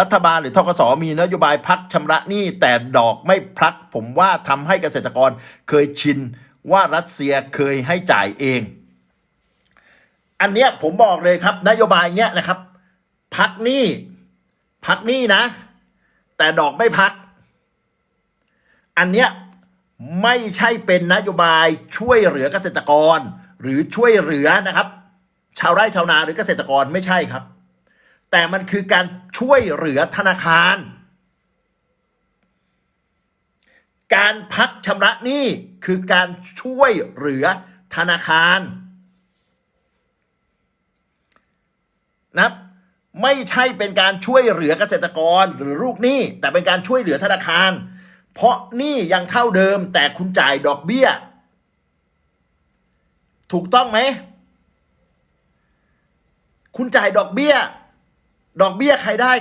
รัฐบาลหรือทกสมีนโยบายพักชำระหนี้แต่ดอกไม่พัก ผมว่าทำให้เกษตรกรเคยชินว่ารัสเซียเคยให้จ่ายเอง อันเนี้ยผมบอกเลยครับ นโยบายเนี้ยนะครับ พักหนี้พักหนี้นะ แต่ดอกไม่พัก อันเนี้ยไม่ใช่เป็นนโยบายช่วยเหลือเกษตรกร หรือช่วยเหลือนะครับ ชาวไร่ชาวนาหรือเกษตรกรไม่ใช่ครับ แต่มันคือการช่วยเหลือธนาคาร การพักชำระหนี้คือการช่วยเหลือธนาคารนะครับไม่ใช่เป็นการช่วยเหลือเกษตรกรหรือลูกหนี้ แต่เป็นการช่วยเหลือธนาคาร เพราะหนี้ยังเท่าเดิม แต่คุณจ่ายดอกเบี้ย ถูกต้องไหม คุณจ่ายดอกเบี้ย ดอกเบี้ยใครได้